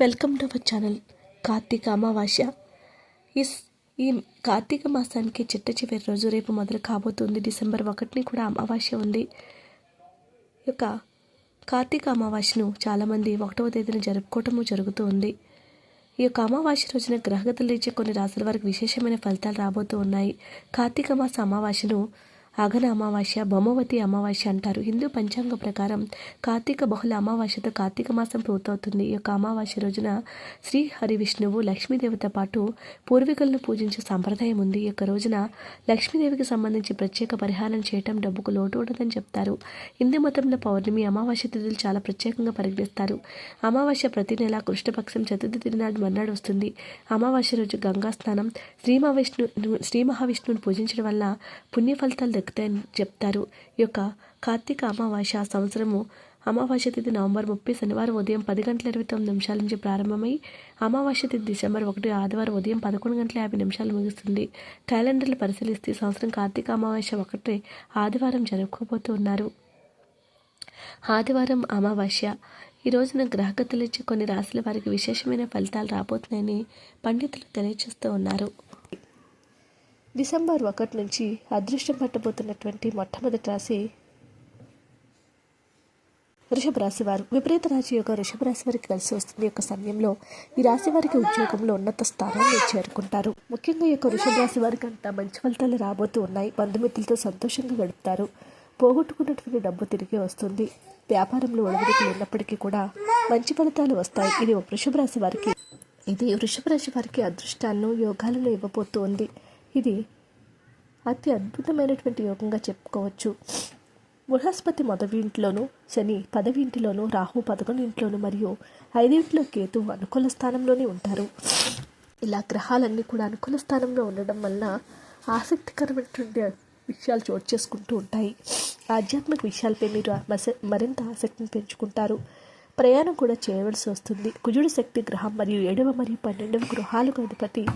Welcome to our channel Karthika Amavasya. ఈ ఈ కార్తీక మాసానికి చిట్ట చివరి రోజు రేపు మొదలు కాబోతుంది. డిసెంబర్ ఒకటిని కూడా అమావాస్య ఉంది. ఈ యొక్క కార్తీక అమావాస్యను చాలామంది ఒకటవ తేదీన జరుపుకోవటము జరుగుతూ ఉంది. ఈ యొక్క అమావాస్య రోజున గ్రహగతులు ఇచ్చే కొన్ని రాసుల వారికి విశేషమైన ఫలితాలు రాబోతూ ఉన్నాయి. కార్తీక మాస అమావాస్యను అఘన అమావాస్య బొమ్మవతి అమావాస్య అంటారు. హిందూ పంచాంగ ప్రకారం కార్తీక బహుళ అమావాస్యతో కార్తీక మాసం పూర్తవుతుంది. ఈ యొక్క అమావాస్య రోజున శ్రీ హరి విష్ణువు లక్ష్మీదేవితో పాటు పూర్వీకులను పూజించే సంప్రదాయం ఉంది. ఈ యొక్క రోజున లక్ష్మీదేవికి సంబంధించి ప్రత్యేక పరిహారం చేయటం డబ్బుకు లోటు ఉండదని చెప్తారు. హిందూ మతంలో పౌర్ణమి అమావాస్య తిథులు చాలా ప్రత్యేకంగా పరిగణిస్తారు. అమావాస్య ప్రతి నెల కృష్ణపక్షం చతుర్థి తిరునాడు మర్నాడు వస్తుంది. అమావాస్య రోజు గంగా స్నానం శ్రీ మహావిష్ణు శ్రీ మహావిష్ణువుని పూజించడం వల్ల పుణ్య ఫలితాలు దొరుకుతాయని చెప్తారు. ఈ యొక్క కార్తీక అమావాస్య సంవత్సరము అమావాస్య తిథి నవంబర్ ముప్పై శనివారం ఉదయం పది గంటల ఇరవై తొమ్మిది నిమిషాల నుంచి ప్రారంభమై అమావాస్య తిథి డిసెంబర్ ఒకటి ఆదివారం ఉదయం పదకొండు గంటల యాభై నిమిషాలు ముగుస్తుంది. క్యాలెండర్లు పరిశీలిస్తే ఈ సంవత్సరం కార్తీక అమావాస్య ఒకటే ఆదివారం జరుపుకోబోతూ ఉన్నారు. ఆదివారం అమావాస్య. ఈ రోజున గ్రహగతులు ఇచ్చే కొన్ని రాశుల వారికి విశేషమైన ఫలితాలు రాబోతున్నాయని పండితులు తెలియజేస్తూ ఉన్నారు. డిసెంబర్ ఒకటి నుంచి అదృష్టం పట్టబోతున్నటువంటి మొట్టమొదటి రాశి వృషభ రాశి వారు. విపరీత రాశి యొక్క వృషభ రాశి వారికి కలిసి వస్తుంది యొక్క సమయంలో ఈ రాశి వారికి ఉద్యోగంలో ఉన్నత స్థానాన్ని చేరుకుంటారు. ముఖ్యంగా యొక్క వృషభ రాశి వారికి అంత మంచి ఫలితాలు రాబోతూ ఉన్నాయి. బంధుమిత్రులతో సంతోషంగా గడుపుతారు. పోగొట్టుకున్నటువంటి డబ్బు తిరిగి వస్తుంది. వ్యాపారంలో ఒడిదుడుకులు ఉన్నప్పటికీ కూడా మంచి ఫలితాలు వస్తాయి. ఇది ఒక వృషభ రాశి వారికి ఇది వృషభ రాశి వారికి అదృష్టాలను యోగాలను ఇవ్వబోతోంది. ఇది అతి అద్భుతమైనటువంటి యోగంగా చెప్పుకోవచ్చు. బృహస్పతి మొదటి ఇంట్లోను శని పదవి ఇంటిలోనూ రాహు పదకొండు ఇంట్లోనూ మరియు ఐదింట్లో కేతు అనుకూల స్థానంలోనే ఉంటారు. ఇలా గ్రహాలన్నీ కూడా అనుకూల స్థానంలో ఉండడం వల్ల ఆసక్తికరమైనటువంటి విషయాలు చోటు చేసుకుంటూ ఉంటాయి. ఆధ్యాత్మిక విషయాలపై మీరు మస- మరింత ఆసక్తిని పెంచుకుంటారు. ప్రయాణం కూడా చేయవలసి వస్తుంది. కుజుడు శక్తి గ్రహం మరియు ఏడవ మరియు పన్నెండవ గృహాలకు అధిపతి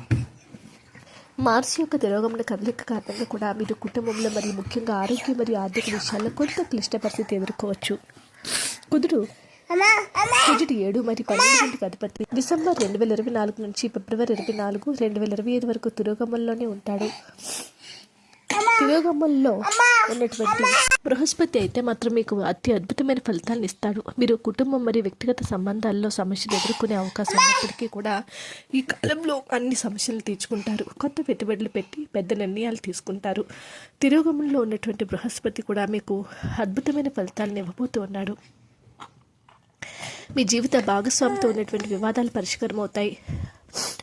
మార్చి యొక్క తిరోగమన కదలిక కారణంగా కూడా మీరు కుటుంబంలో మరియు ముఖ్యంగా ఆరోగ్యం మరియు ఆర్థిక విషయాల్లో కొంత క్లిష్ట పరిస్థితి ఎదుర్కోవచ్చు. కుదురు. కుజుడు ఏడు మరియు పన్నెండు అధిపతి. డిసెంబర్ రెండు వేల ఇరవై నాలుగు నుంచి ఫిబ్రవరి ఇరవై నాలుగు రెండు వేల ఇరవై ఐదు వరకు తిరోగమనంలోనే ఉంటాడు. తిరోగమనంలో ఉన్నటువంటి బృహస్పతి అయితే మాత్రం మీకు అతి అద్భుతమైన ఫలితాలను ఇస్తాడు. మీరు కుటుంబం మరియు వ్యక్తిగత సంబంధాల్లో సమస్యలు ఎదుర్కొనే అవకాశం ఉన్నప్పటికీ కూడా ఈ కాలంలో అన్ని సమస్యలు తీర్చుకుంటారు. కొత్త పెట్టుబడులు పెట్టి పెద్ద నిర్ణయాలు తీసుకుంటారు. తిరోగమనంలో ఉన్నటువంటి బృహస్పతి కూడా మీకు అద్భుతమైన ఫలితాలను ఇవ్వబోతూ ఉన్నాడు. మీ జీవిత భాగస్వామితో ఉన్నటువంటి వివాదాలు పరిష్కారం అవుతాయి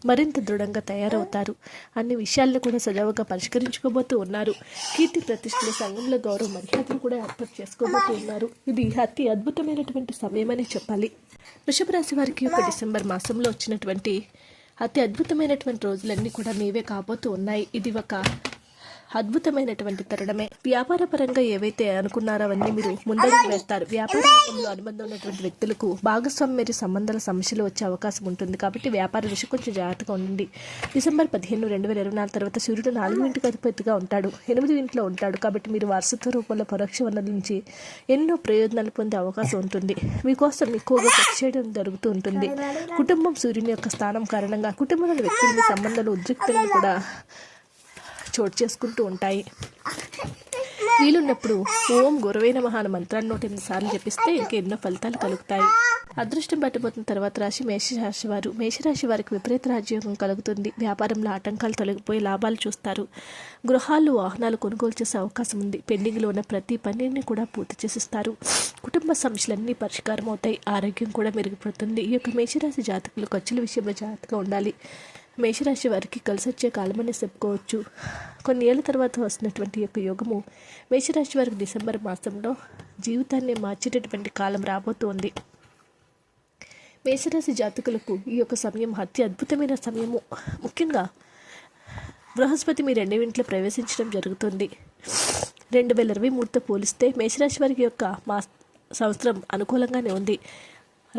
మరింత దృఢంగా తయారవుతారు. అన్ని విషయాలను కూడా సజావుగా పరిష్కరించుకోబోతూ ఉన్నారు. కీర్తి ప్రతిష్టల సంఘంలో గౌరవ మర్యాదలు కూడా ఏర్పాటు చేసుకోబోతూ ఉన్నారు. ఇది అతి అద్భుతమైనటువంటి సమయమని చెప్పాలి. వృషభ రాశి వారికి ఒక డిసెంబర్ మాసంలో వచ్చినటువంటి అతి అద్భుతమైనటువంటి రోజులన్నీ కూడా మీవే కాబోతూ ఉన్నాయి. ఇది ఒక అద్భుతమైనటువంటి తరుణమే. వ్యాపార పరంగా ఏవైతే అనుకున్నారో అవన్నీ మీరు ముందడుగు వేస్తారు. వ్యాపార రంగంలో అనుబంధం ఉన్నటువంటి వ్యక్తులకు భాగస్వామ్య సంబంధాల సమస్యలు వచ్చే అవకాశం ఉంటుంది కాబట్టి వ్యాపార విషయం కొంచెం జాగ్రత్తగా ఉండండి. డిసెంబర్ పదిహేను రెండు వేల ఇరవై నాలుగు తర్వాత సూర్యుడు నాలుగు ఇంటికి అధిపతిగా ఉంటాడు. ఎనిమిది ఇంట్లో ఉంటాడు కాబట్టి మీరు వారసత్వ రూపంలో పరోక్ష వనరుల నుంచి ఎన్నో ప్రయోజనాలు పొందే అవకాశం ఉంటుంది. మీకోసం ఎక్కువగా ఖర్చు చేయడం జరుగుతూ ఉంటుంది. కుటుంబం సూర్యుని యొక్క స్థానం కారణంగా కుటుంబంలోని వ్యక్తుల సంబంధాలు ఉద్రిక్తలను కూడా చోటు చేసుకుంటూ ఉంటాయి. వీలున్నప్పుడు ఓం గురవైన మహాన మంత్రాన్ని నూట ఎనిమిది సార్లు జపిస్తే ఇంకా ఎన్నో ఫలితాలు కలుగుతాయి. అదృష్టం పట్టబోతున్న తర్వాత రాశి మేషరాశి వారు. మేషరాశి వారికి విపరీత రాజ్యోగం కలుగుతుంది. వ్యాపారంలో ఆటంకాలు తొలగిపోయి లాభాలు చూస్తారు. గృహాలు వాహనాలు కొనుగోలు చేసే అవకాశం ఉంది. పెండింగ్లో ఉన్న ప్రతి పనిని కూడా పూర్తి చేసిస్తారు. కుటుంబ సమస్యలన్నీ పరిష్కారం అవుతాయి. ఆరోగ్యం కూడా మెరుగుపడుతుంది. ఈ యొక్క మేషరాశి జాతకులు ఖర్చుల విషయంలో జాగ్రత్తగా ఉండాలి. మేషరాశి వారికి కలిసి వచ్చే కాలమని చెప్పుకోవచ్చు. కొన్ని ఏళ్ళ తర్వాత వస్తున్నటువంటి యొక్క యోగము మేషరాశి వారికి డిసెంబర్ మాసంలో జీవితాన్ని మార్చేటటువంటి కాలం రాబోతోంది. మేషరాశి జాతకులకు ఈ యొక్క సమయం అతి అద్భుతమైన సమయము. ముఖ్యంగా బృహస్పతి మీ రెండవ ఇంట్లో ప్రవేశించడం జరుగుతుంది. రెండు వేల ఇరవై మూడుతో పోలిస్తే మేషరాశి వారికి యొక్క మా సంవత్సరం అనుకూలంగానే ఉంది.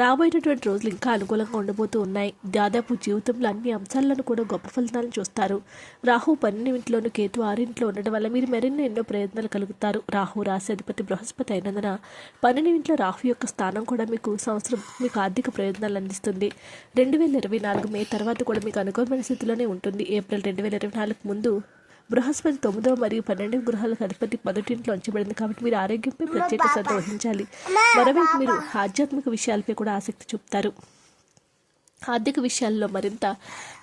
రాబోయేటటువంటి రోజులు ఇంకా అనుకూలంగా ఉండబోతూ ఉన్నాయి. దాదాపు జీవితంలో అన్ని అంశాలను కూడా గొప్ప ఫలితాలను చూస్తారు. రాహు పన్నెండింట్లోనూ కేతు ఆరింట్లో ఉండడం వల్ల మీరు మరిన్ని ఎన్నో ప్రయత్నాలు కలుగుతారు. రాహు రాశి అధిపతి బృహస్పతి అయినందున పన్నెండింట్లో రాహు యొక్క స్థానం కూడా మీకు సంవత్సరం మీకు ఆర్థిక ప్రయోజనాలు అందిస్తుంది. రెండు వేల ఇరవై నాలుగు మే తర్వాత కూడా మీకు అనుకూలమైన స్థితిలోనే ఉంటుంది. ఏప్రిల్ రెండు వేల ఇరవై నాలుగు ముందు బృహస్పతి తొమ్మిదవ మరియు పన్నెండవ గృహాలకు అధిపతి మొదటింట్లో ఉంచబడింది కాబట్టి మీరు ఆరోగ్యంపై ప్రత్యేక శ్రద్ధ వహించాలి. మరోవైపు మీరు ఆధ్యాత్మిక విషయాలపై కూడా ఆసక్తి చూపుతారు. ఆర్థిక విషయాల్లో మరింత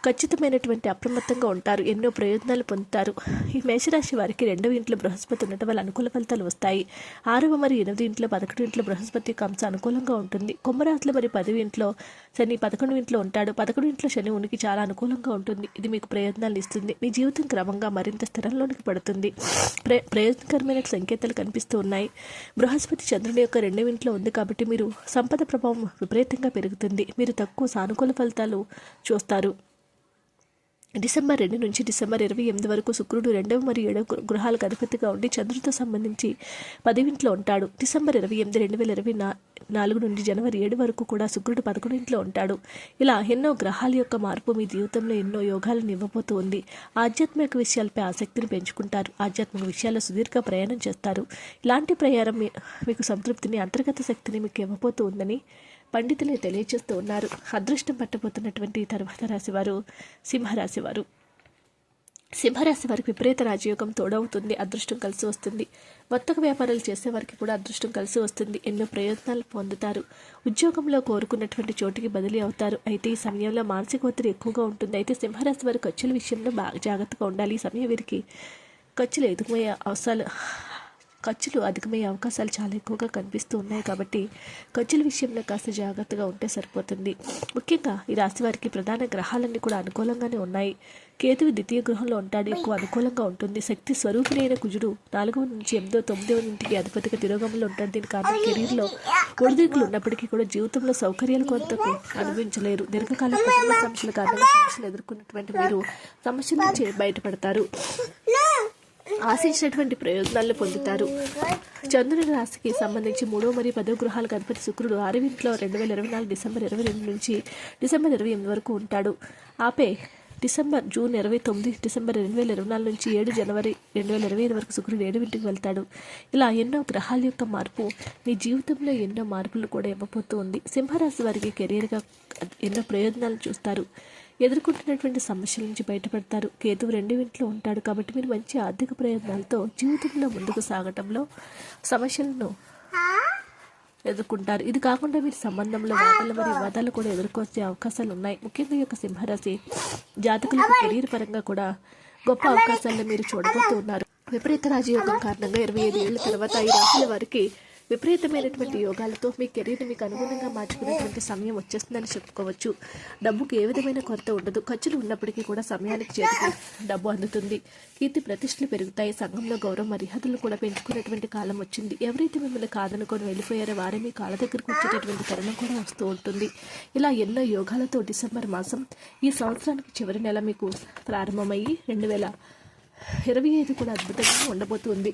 ఖచ్చితమైనటువంటి అప్రమత్తంగా ఉంటారు ఎన్నో ప్రయోజనాలు పొందుతారు. ఈ మేషరాశి వారికి రెండవ ఇంట్లో బృహస్పతి ఉండటం వల్ల అనుకూల ఫలితాలు వస్తాయి. ఆరవ మరియు ఎనిమిది ఇంట్లో పదకొండు ఇంట్లో బృహస్పతి యొక్క అంశం అనుకూలంగా ఉంటుంది. కుంభరాశిలో మరి పదవి ఇంట్లో శని పదకొండు ఇంట్లో ఉంటాడు. పదకొండు ఇంట్లో శని ఉనికి చాలా అనుకూలంగా ఉంటుంది. ఇది మీకు ప్రయోజనాలు ఇస్తుంది. మీ జీవితం క్రమంగా మరింత స్థిరంలోనికి పడుతుంది. ప్ర ప్రయోజనకరమైన సంకేతాలు కనిపిస్తూ ఉన్నాయి. బృహస్పతి చంద్రుని యొక్క రెండవ ఇంట్లో ఉంది కాబట్టి మీరు సంపద ప్రభావం విపరీతంగా పెరుగుతుంది. మీరు తక్కువ సానుకూల ఫలితాలు చూస్తారు. డిసెంబర్ రెండు నుంచి డిసెంబర్ ఇరవై ఎనిమిది వరకు శుక్రుడు రెండవ మరియు ఏడవ గృహాలకు అధిపతిగా ఉండి చంద్రుడితో సంబంధించి పదివింట్లో ఉంటాడు. డిసెంబర్ ఇరవై ఎనిమిది రెండు వేల ఇరవై నా నాలుగు నుండి జనవరి ఏడు వరకు కూడా శుక్రుడు పదకొండింట్లో ఉంటాడు. ఇలా ఎన్నో గ్రహాల యొక్క మార్పు మీ జీవితంలో ఎన్నో యోగాలను ఇవ్వబోతూ ఉంది ఆధ్యాత్మిక విషయాలపై ఆసక్తిని పెంచుకుంటారు. ఆధ్యాత్మిక విషయాల్లో సుదీర్ఘ ప్రయాణం చేస్తారు. ఇలాంటి ప్రయాణం మీకు సంతృప్తిని అంతర్గత శక్తిని మీకు ఇవ్వబోతూ ఉందని పండితులే తెలియజేస్తూ ఉన్నారు. అదృష్టం పట్టబోతున్నటువంటి తర్వాత రాశివారు సింహరాశి వారు సింహరాశి వారికి విపరీత రాజయోగం తోడవుతుంది అదృష్టం కలిసి వస్తుంది. వర్తక వ్యాపారాలు చేసే వారికి కూడా అదృష్టం కలిసి వస్తుంది. ఎన్నో ప్రయోజనాలు పొందుతారు. ఉద్యోగంలో కోరుకున్నటువంటి చోటికి బదిలీ అవుతారు. అయితే ఈ సమయంలో మానసిక ఒత్తిడి ఎక్కువగా ఉంటుంది. అయితే సింహరాశి వారి ఖర్చుల విషయంలో బాగా జాగ్రత్తగా ఉండాలి. ఈ సమయం వీరికి ఖర్చులు ఎదుగుమయ్యే అవసరాలు ఖర్చులు అధికమయ్యే అవకాశాలు చాలా ఎక్కువగా కనిపిస్తూ ఉన్నాయి కాబట్టి ఖర్చుల విషయంలో కాస్త జాగ్రత్తగా ఉంటే సరిపోతుంది. ముఖ్యంగా ఈ రాశి వారికి ప్రధాన గ్రహాలన్నీ కూడా అనుకూలంగానే ఉన్నాయి. కేతువు ద్వితీయ గృహంలో ఉంటాడు. ఎక్కువ అనుకూలంగా ఉంటుంది. శక్తి స్వరూపిణి అయిన కుజుడు నాలుగవ నుంచి ఎనిమిదో తొమ్మిదవ ఇంటికి అధిపతిగా తిరోగంలో ఉంటాడు. దీని కారణం కెరీర్లో ఒడిదుడుకులు ఉన్నప్పటికీ కూడా జీవితంలో సౌకర్యాలు కొంతకు అనుభవించలేరు. దీర్ఘకాల కుటుంబ సమస్యల కారణంగా సమస్యలు ఎదుర్కొన్నటువంటి మీరు సమస్యల నుంచి బయటపడతారు. ఆశించినటువంటి ప్రయోజనాలను పొందుతారు. చంద్రుని రాశికి సంబంధించి మూడో మరియు పదో గృహాలకు అధిపతి శుక్రుడు అరవింట్లో రెండు వేల ఇరవై నాలుగు డిసెంబర్ ఇరవై రెండు నుంచి డిసెంబర్ ఇరవై ఎనిమిది వరకు ఉంటాడు. ఆపై డిసెంబర్ జూన్ ఇరవై తొమ్మిది డిసెంబర్ రెండు వేల ఇరవై నాలుగు నుంచి ఏడు జనవరి రెండు వేల ఇరవై ఐదు వరకు శుక్రుడు ఏడు ఇంటికి వెళ్తాడు. ఇలా ఎన్నో గ్రహాల యొక్క మార్పు మీ జీవితంలో ఎన్నో మార్పులు కూడా ఇవ్వబోతూ ఉంది. సింహరాశి వారికి కెరీర్గా ఎన్నో ప్రయోజనాలు చూస్తారు. ఎదుర్కొంటున్నటువంటి సమస్యల నుంచి బయటపడతారు. కేతువు రెండు ఇంట్లో ఉంటాడు కాబట్టి మీరు మంచి ఆర్థిక ప్రయోజనాలతో జీవితంలో ముందుకు సాగటంలో సమస్యలను ఎదుర్కొంటారు. ఇది కాకుండా మీరు సంబంధంలో వాదనలు మరియు వాదాలు కూడా ఎదుర్కొచ్చే అవకాశాలు ఉన్నాయి. ముఖ్యంగా ఈ యొక్క సింహరాశి జాతకులకు కెరీర్ పరంగా కూడా గొప్ప అవకాశాలను మీరు చూడబోతున్నారు. విపరీత రాజయోగం కారణంగా ఇరవై ఐదు ఏళ్ళ తర్వాత ఈ రాశుల వారికి విపరీతమైనటువంటి యోగాలతో మీ కెరీర్ని మీకు అనుగుణంగా మార్చుకునేటువంటి సమయం వచ్చేస్తుందని చెప్పుకోవచ్చు. డబ్బుకి ఏ విధమైన కొరత ఉండదు. ఖర్చులు ఉన్నప్పటికీ కూడా సమయానికి చేరుకు డబ్బు అందుతుంది. కీర్తి ప్రతిష్టలు పెరుగుతాయి. సంఘంలో గౌరవ మర్యాదలు కూడా పెంచుకునేటువంటి కాలం వచ్చింది. ఎవరైతే మిమ్మల్ని కాదనుకొని వెళ్ళిపోయారో వారే మీ కాళ్ళ దగ్గరకు వచ్చేటటువంటి తరుణం కూడా వస్తూ ఉంటుంది. ఇలా ఎన్నో యోగాలతో డిసెంబర్ మాసం ఈ సంవత్సరానికి చివరి నెల మీకు ప్రారంభమయ్యి రెండు వేల ఇరవై ఐదు కూడా అద్భుతంగా ఉండబోతుంది.